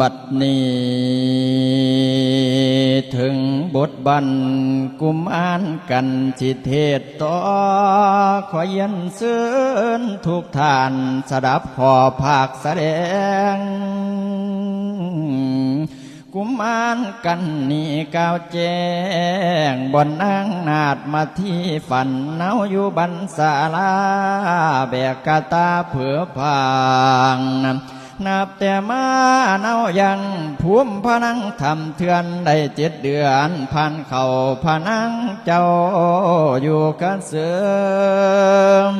บัดนี้ถึงบทบันกุมอ่านกันจิเทศต่อขอย็นเสือนทุกท่านสดับขอภาคแสดง กุมารกันนี่ก้าวแจ้งบนนางนาดมาที่ฝันเนาอยู่บันสาลาแบกกาตาเผือพาง นับแต่มาเนายังภูมิพนังทำเทือนได้เจ็ดเดือนพันเข่าพนังเจ้าอยู่กันเสือม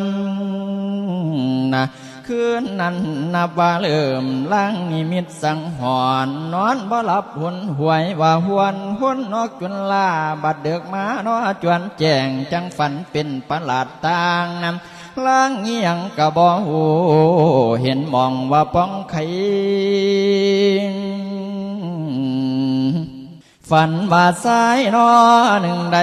นะคืนนั้นนับว่าเริ่มล้างนิมิตสังหรณ์นอนบ่หลับหุนหวยว่าหวนหุนนอกจนลาบัดเดือกมานอจวนแจงจังฝันเป็นประหลาดต่างนำ ล้างเงียงกะบอหูเห็นมองว่าป้องไขฝันว่าสายนอหนึ่งใด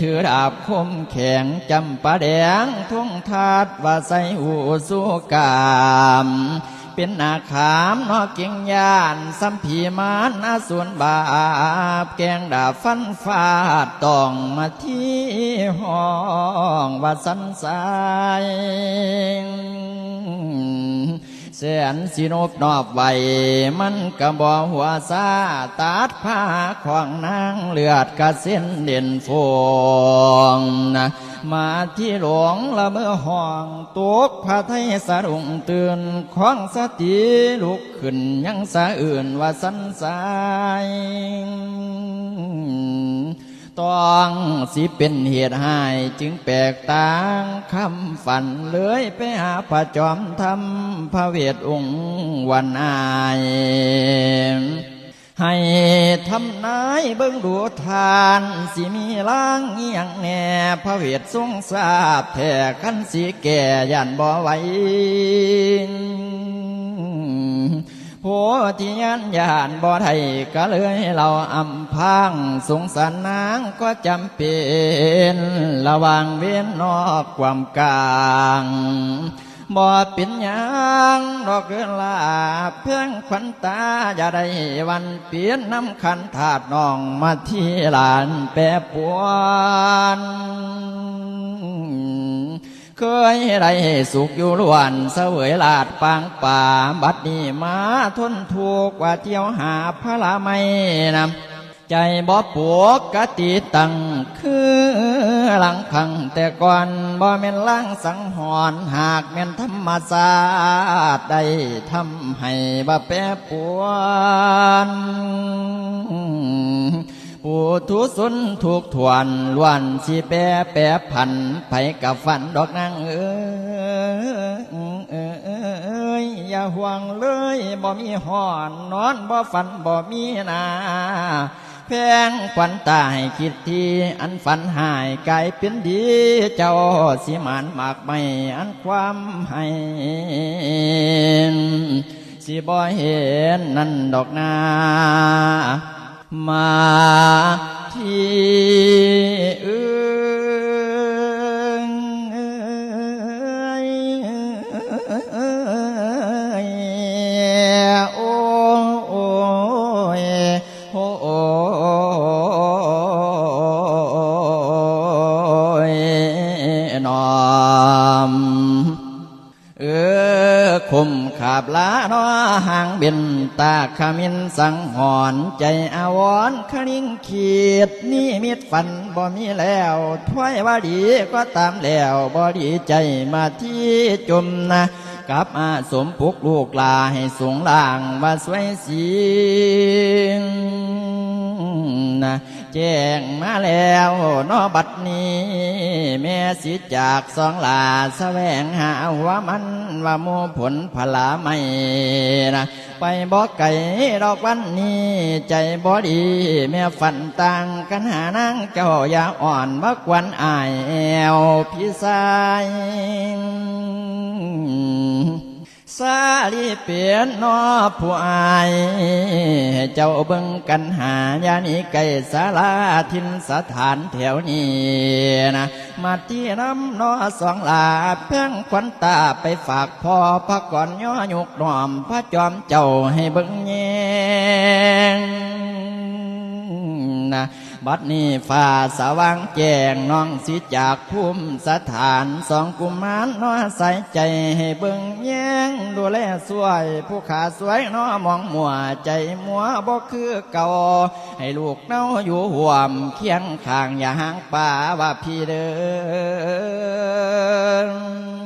ถือดาบคมแข็งจำปาแดงทุ่งทาดว่าใส่หูสู้กาม เป็นนาขามนอเก่งยานสัมผีมานอาส่วนบาปแกงดาฟันฟาดต้องมาที่ห้องว่าสันสาย แสนสินบนอบไว้มันกระบ่หัวซาตัดผ้าของนางเลือดกระเส้นเด่นฟองนะมาที่หลวงละเมื่อห้องตกพระไทยสะดุ้งตื่นของสติลุกขึ้นยังสะอื่นว่าสันสาย ต้องสิเป็นเหตุให้จึงแปลกต่างคำฝันเลื้อยไปหาพระจอมทำพระเวทองค์วันอายให้ทำนายเบิ่งดูทานสิมีล้างเงียงแน่พระเวททรงทราบแท่ขันสีแก่ยันบ่ไหว ผัวที่ยันยานบ่ไทยก็เลยเราอำพังสงสารนางก็จำเป็นระวังเว้นนอกความกลางบ่เป็นยังดอกเรือนลาเพียงขวัญตาอย่าได้วันเปลี่ยนน้ำขันถาดน้องมาที่หลานแปรปวน เคยได้สุขอยู่ล้วนเสวยลาดปางป่า บัดนี้มาทนทุกข์ว่าเที่ยวหาพระลาไม่นำใจบ่ปวกกติตังคือหลังขังแต่ก่อนบ่แม่นล้างสังหรณ์หากแม่นธรรมศาสตร์ได้ทำให้บ่แปรปวน ผู้ทุสุนถูกถวนล้วนสิแปรแปรพันไปกับฝันดอกนางเอ้ยอย่าห่วงเลยบ่มีหอนนอนบ่ฝันบ่มีนาแพงควันตายคิดที่อันฝันหายกลายเป็นดี เจ้าสิหมานมากไม่อันความให้สิบ่เห็นนั่นดอกนา มาที่อื่นโอ้โอ้โอ้โอ้นอม เออคมขาบลาเนอหางเบน ตาขมินสังหอนใจอาวรคลิงขีดนี่มิดฝันบ่มีแล้วถ้วยว่าดีก็ตามแล้วบ่ดีใจมาที่จมนะกลับมาสมปุกลูกลาให้สูงล่างว่าสวยสิง นะแจ้งมาแล้วนอบัดนี้ แม่สิจากสองลาแสวงหาหัวมันว่ามูผลพลาไม่นะไปบอกไก่ดอกวันนี้ ใจบอดี แม่ฝันต่างกันหานางเจ้าอย่าอ่อนบักวันอายแอวพี่สายสาลีเปลี่ยนนอผู้อาย เจ้าเบิ่งกันหายานีไก่สาลาทินสถานแถวนี้นะมาที่น้ำนอสองลาเพ่งควันตาไปฝากพ่อพระก่อนย่อยุกน้อมพระจอมเจ้าให้เบิ่งแยงนะ บัดนี้ฟ้าสว่างแจ้งน้องสิจากภูมิสถานสองกุมารน้อใส่ใจให้เบิ่งแย้งดูแลสวย ผู้ขาสวยน้อมองมัวใจมัวบ่คือเก่าให้ลูกเน้าอยู่ห่วมเคียงข้างอย่าห่างป่าว่าพี่เดิน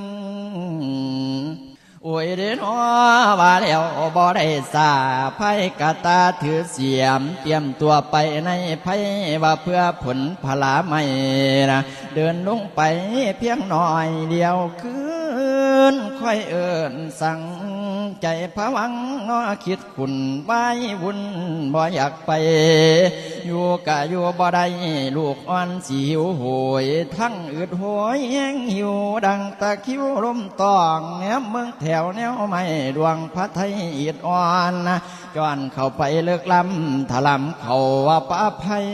ยเดนอว่าแล้วบ่ได้สาไพ่กะตาถือเสียม เตรียมตัวไปในไพ่ว่าเพื่อผลพลาไม่นะเดินลงไปเพียงหน่อยเดียวคืนค่อยเอิญสั่ง ใจพวังนอคิดคุณไว้วุ่นบ่อยากไป อยู่กะอยู่บ่ได้ลูกอ่อนสิหิวโหย ทั้งอึดโหยแห้งหิวดังตะคิวลมตองแนมเมืองแถวแนวไม่ดวงพระไทยอิดอ่อนจอนเข้าไปเลิกลำถลำเขาว่าป้าภัย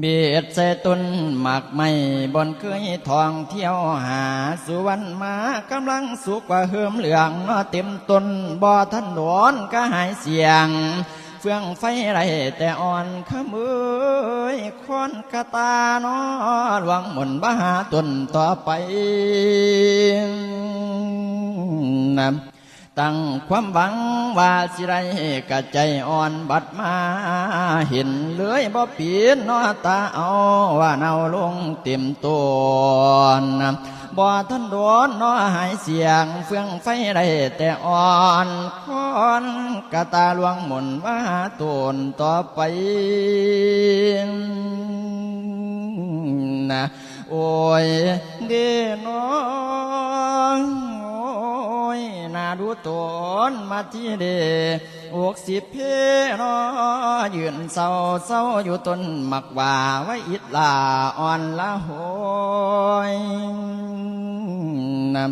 เบียดใส่ต้นหมากไม่บนเคยทองเที่ยวหาสุวรรณมากำลังสุกว่าเหิมเหลืองนอเต็มต้นบ่อทันนก็หายเสียง เฟื่องไฟไรแต่อ่อนขมือยคอนกะตานอหลวงหมุนบ้าต้นต่อไปนะ ตั้งความหวังว่าสิไรกะใจอ่อนบัดมาเห็นเลื้อยบ่ปีนนอตาเอาว่าเนาลงเต็มตัวนบ่ทันโดนนอหายเสียงเฟื่องไฟไรแต่อ่อนคอนกะตาลวงหมุนว่าต้นต่อไปนะโอ้ยเดนอโอ้ ยนาดูตนมาที่เดอกสิเพนอยืนเศร้าเศร้าอยู่ต้นหมักว่าไว้อิดลาอ่อนละโหยนะ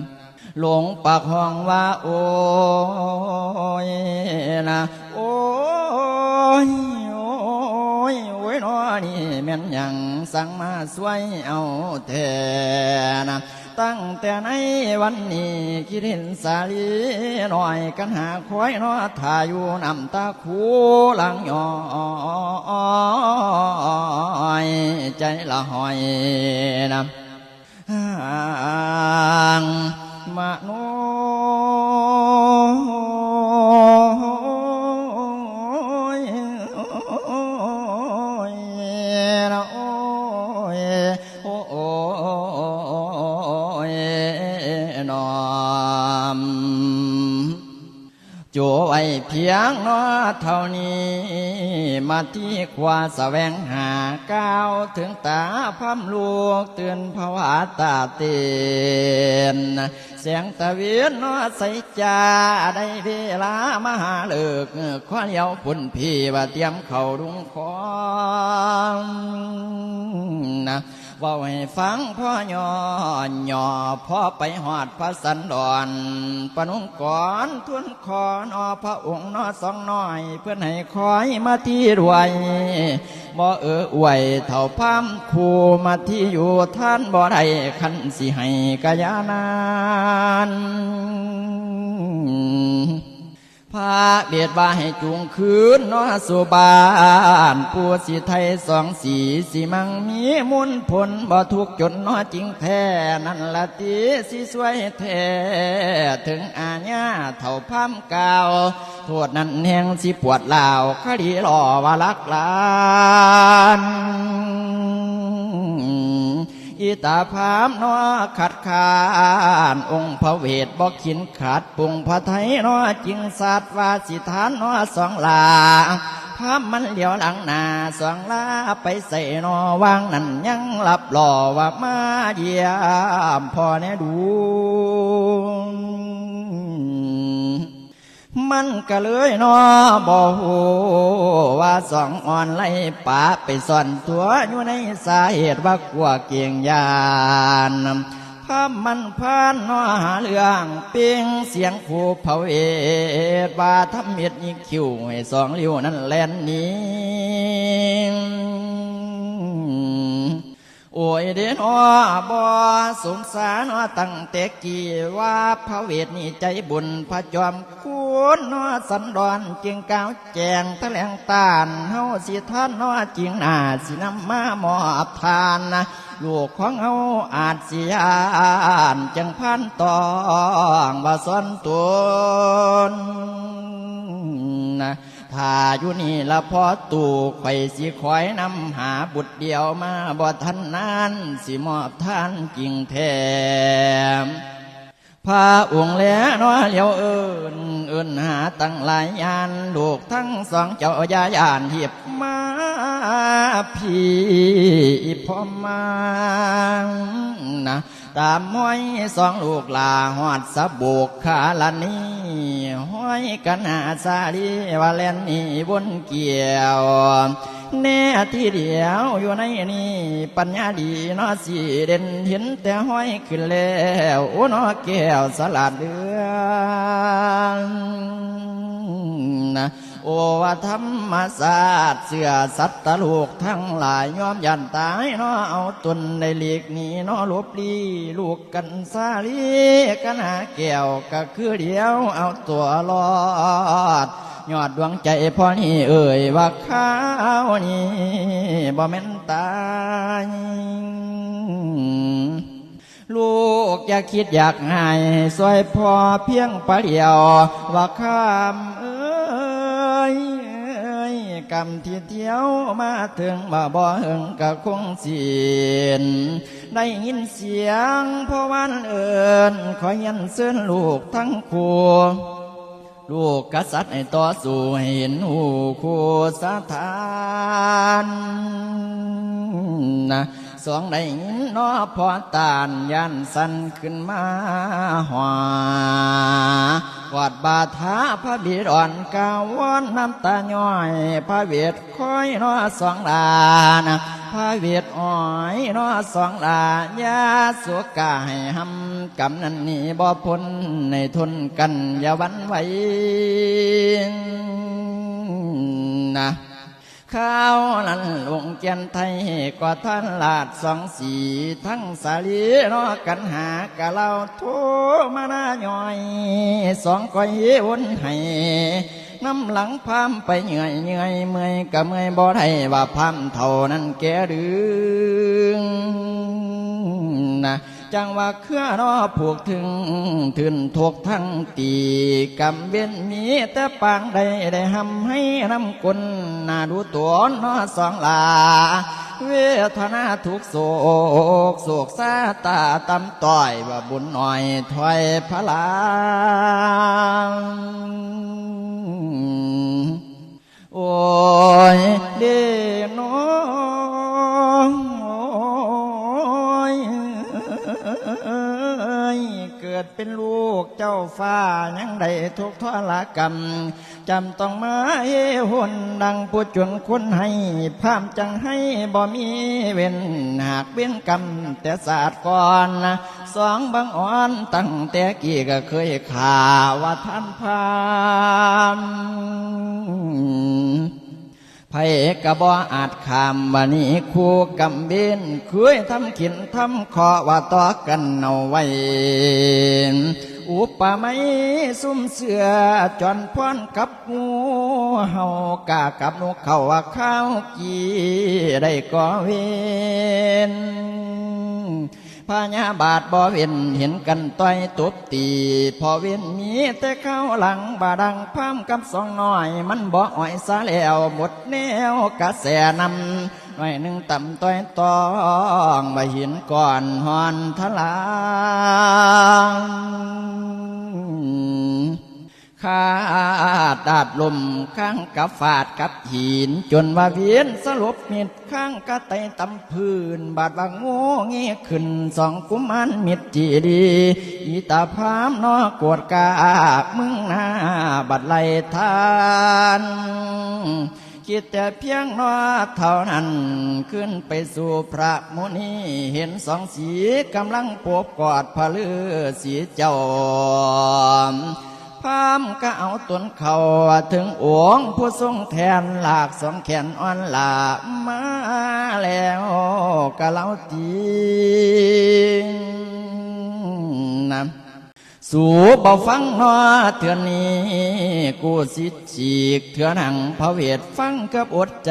หลงปากห้องว่าโอ้ยนะโอ้ยโอ้ยโอ้ยนอนี่แม่นยังสั่งมาสวยเอาแทนะ ตั้งแต่ในวันนี้คิดเห็นสาลีหน่อยกันหาคอยนอถ่าอยู่นำตาคูหลังย้อยใจละหอยนำห่างมาโน เพียงนอเท่านี้ มาที่ขวาแสวงหาก้าวถึงตาพัมลูกเตือนภาวะตาเตียนเสียงตะเวียนนอใสจาได้เวลามาหาเลิกข้อเลียวปุ่นพี่ว่าเตรียมเข่าดุงคอนนะ เว่าให้ฟังพ่อย่อย่อพ่อไปหอดพระสันดอนปนุงก่อนทุนคอนอพระองค์นอสองน้อย เพื่อนให้คอยมาที่รวยบ่เอออวยเท่าพามคูมาที่อยู่ท่านบ่ได้คันสิให้กะยานาน พระเบียดว่าให้จูงคืนนอสุบานปูสิไทยสองสีสีมังมีมุนผลบ่ทุกจนนอจริงแท้นั่นละตีสิสวยแท้ถึงอาญาเท่าพามกาวโทษนั้นแหงสิปวดลาวคดีหล่อว่าลักลาน อิตาพามนอขัดขานองค์พระเวทบอกขินขาดปุงพระไทยนอจิงสัตว์วาสิทานนอสองลาพามมันเหลียวหลังหนาสองลาไปใส่นอวางนั่นยังหลับหล่อว่ามาเยี่ยมพอแน่ดู มันก็เลยนอบ่ฮู้ว่าสองอ่อนไล่ป่าไปซ่อนตัวอยู่ในสาเหตุว่ากลัวเกียงยานพามันพานนอหาเรื่องเปียงเสียงผู้เผาเอดว่าทำเม็ดยิงคิวให้สองลิ้วนั่นแล่นนี้ โอ้ยเดนอบ่สงสารวตั้งแต่กี่ว่าพระเวทนี่ใจบุญพระจอมคุณนอสันดอนจึงก้าวแจงแถลงตานเฮาสิท่านนอจริงนาสินำมามอบทานนะลูกของเฮาอาจสิยานจังพันตองว่าสอนตนนะ ถ้าอยู่นี่ละพอตู่ไข่สิคอยนำหาบุตรเดียวมาบ่ทันนั้นสิมอบท่านจริงแท้พระองค์แล้วน้อเลียวเอินเอินหาตั้งหลายยานลูกทั้งสองเจ้าญาญานเหียบมาพี่พ่อมานะ ตามห้อยสองลูกลาหอดสะโบกขาลานีห้อยกันหาซาลีวาแลนนี่บนเกี่ยวแน่ที่เดียวอยู่ในนี่ปัญญาดีนอสีเด่นเห็นแต่ห้อยขึ้นแล้วโอ้เนอแก้วสลัดเดือนนะ โอวธรรมศาสตร์เสือสัตว์ตลูกทั้งหลายยอมยันตายเนอเอาตนในเลีกนี้นอลบลีลูกกันซาลีกันหาแก้วก็คือเดียวเอาตัวรอดยอดดวงใจพ่อนี่เอ่ยว่าข้าวนี่บ่แม่นตายลูกอยากคิดอยากใหายสวยพอเพียงปะเดียวว่าข้ามเอ อ้ยกำที่เที่ยวมาถึงบ่บ่หึงกะคงเสียนได้ยินเสียงพ่อวันเอิญขอยันเสื้อลูกทั้งคู่ลูกกษัตริย์ให้ต่อสู้ให้เห็นหูคู่สถานนะสองได้ยินนอพอตานยันสันขึ้นมาหวา วาดบาทาพระบิดอ่อนกาวอนน้ำตาย้อย พระเวทคอยนอสองลานพระเวทอ้อยนอสองลายาสุกาให้หำกำนันนี้บ่พ้นในทนกันอย่าวันไหวนะ ข้าวนั้นลงเจียนไทยก็ท่านลาดสองสีทั้งสาลีนอกันหากะเล่าโทมาหน้าย่อย สองก้อยวนให้น้ำหลังพามไปเหนื่อยเหนื่อยเมื่อยกะเมื่อยบ่ได้ว่าพามเท่านั้นแกดึงนะ จังว่าเครือรอผูกถึงถึนทกทั้งตีกำเว้นมีแต่ปางใดได้ทำให้น้ำกลน่าดูตัวนอสองลา เวทนาทุกโศกโศกซาตาตำต้อยว่าบุญหน่อยถอยพลางโอ้ยเดโนโเกิดเป็นลูกเจ้าฟ้ายังได้ทุกข์ทรกรรมจำต้องมาเอหุนดังผู้จนคนให้พามจังให้บ่มีเว้นหากเว้นกรรมแต่ศาสตร์ก่อนนะสองบางอ่อนตั้งแต่กี้ก็เคยข่าว่าท่านพาม ไผกะบออาจขามวันนี้คู่กำเบนคุยทำขินทำขอว่าต่อกันเอาไว้อุปไม่ซุ่มเสือจอนพรกับงูเฮากากับนกเขาว่าข้าวกีได้ก่อเวน พญาบาทบ่เว้นเห็นกันต้อยตบตี พอเวียนมีแต่เข้าหลังบาดังพามกับสองน้อย มันบ่อ่อยซะแล้วหมดแนวกระแสนำหน่อยหนึ่งต่ำต้อยตองมาเห็นก่อนหอนทลาง ขาดาดลมข้างกับฝาดกับหิน จนว่าเวียนสลบมิดข้างกะไตตำพื้น บาดว่าโง่เงี้ยขึ้นสองกุมารมิดจีดีอีตาพามนอกวดกามึงหน้าบัดไลทานคิคิดแต่เพียงนอเท่านั้น ขึ้นไปสู่พระมุนีเห็นสองสีกำลังปบกอดพระลือสีเจ้า พามก็เอาตนเขาถึงอวงผู้ทรงแทนหลากสองแขนอ่อนหลามาแล้วก็เล่าตีนะสู่เบาฟังนอเถื่อนนี้ กูสิฉีกเถื่อนังพระเวทฟังกับอดใจ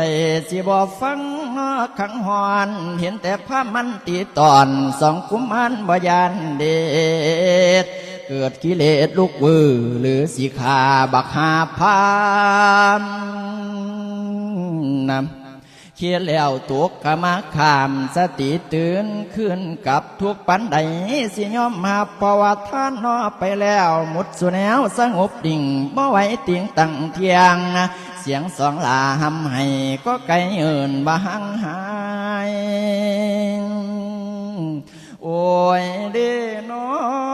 สิบ่ฟังนอขังหอนเห็นแต่ภามันตีตอนสองกุมารบยานเดช เกิดกิเลสลูกวือหรือสีขาบักหาพามนำเขียแล้วตุกกมาขามสติตื่นขึ้นกับทุกปันใดสิยอมมาเพราะว่าท่านนอไปแล้วหมดสุแนวสงบดิ่งบ่ไหวติงตั้งเทียงนะเสียงสองลาหำให้ก็ไกลเอินบางหายโอ้ยเด้น้อ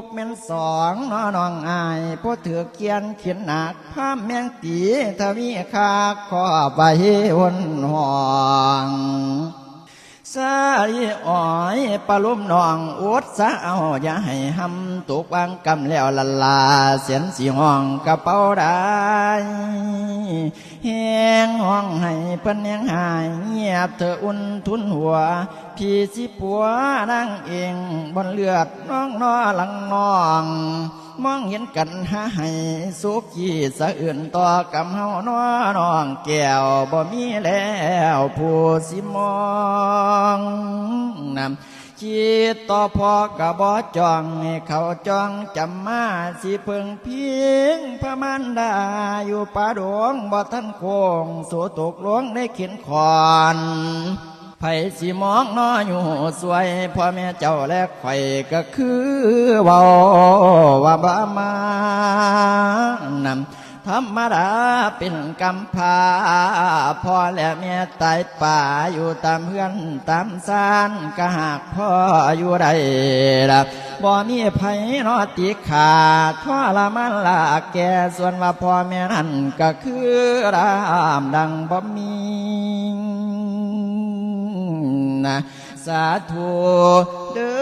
กแม่นสองนอน้องอายพอถือเกียนเขียนหนักพามแมงตีทวีคาขอไปวนห่อง สายอ้อยปลาลุ่มนองอดสาเอาอย่าให้หำตกวางกำแล้วละลาเสียนสีห้องกระเป๋าได้แหงห้องให้เพิ่นยังหายเงียบเธออุ่นทุนหัว พี่สิปัวนั่งเองบนเลือดน้องนอหลังน้อง มองเห็นกันหาให้สุขีสะอื่นต่อกำเฮาน้อน้องแก้วบ่มีแล้วผู้สิมองนำคิดต่อพอกะบ่จองให้เขาจองจำมาสิเพิ่งเพียงพระมันดาอยู่ป่าดวงบ่ทันโคงสู่ตกหลวงได้เขียนขอน ไผสิมองน้ออยู่สวยพ่อแม่เจ้าและข่ก็คือเว้าว่าบ้ามานำธรรมดาเป็นกำพาพ่อและแม่ตายป่าอยู่ตามเพื่อนตามซานก็หากพ่ออยู่ใดล่ะบ่มีไผนอติขาดทรมานลาแก่ส่วนว่าพ่อแม่นั้นก็คือรามดังบ่มี นะสาธุเด้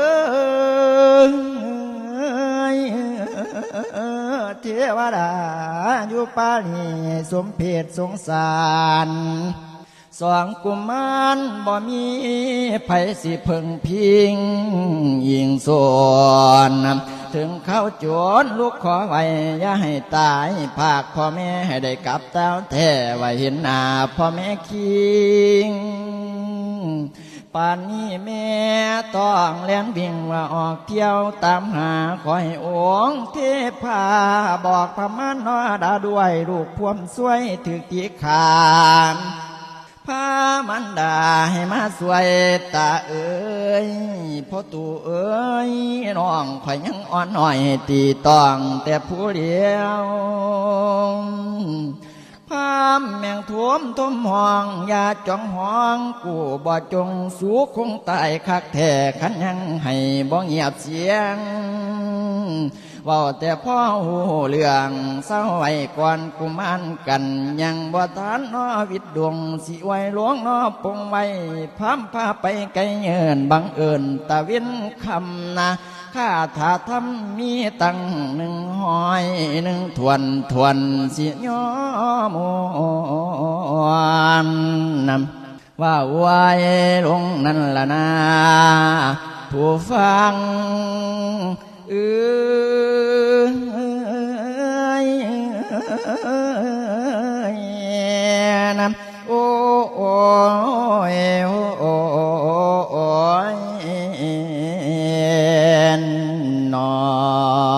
อเทวดาอยู่ปาลีสมเพศสงสารสองกุมารบ่มีไผสิเพิ่งพิง ยิงส่วนถึงเข้าจวนลูกขอไว้อย่าให้ตายภาคพ่อแม่ให้ได้กลับเต้าแท้ไว้เห็นหน้าพ่อแม่คิง ป่านนี้แม่ต้องแลนวิ่งว่าออกเที่ยวตามหาคอยองค์เทพาบอกพมานนอดาด้วยลูกพวมสวยถึกตีขามพามันดาให้มาสวยตาเอ้ยพ่อตู่เอ้ยน้องข่อยยังอ่อนหน่อยตีต้องแต่ผู้เดียว พามแมงท่วมทมห้องอย่าจ้องห้องกูบ่จงสูคงตายคักแท้ขันยังให้บ่เงียบเสียงเว่าแต่พ่อหูเรื่องเศร้าไว้ก่อนกุมานกัน ยังบ่ทานนอวิดดวงสิไว้หลวงนอปงไว้พามพาไปไกลเยินบังเอิญตะวินคำนะ ข้าถ้าทำมีตั้งหนึ่งหอยหนึ่งทวนทวนเสิยอมวนนำว่าไว้ลงนั่นละนาผู้ฟังเอ้ยนำโอ้โอ้โอ้ นอน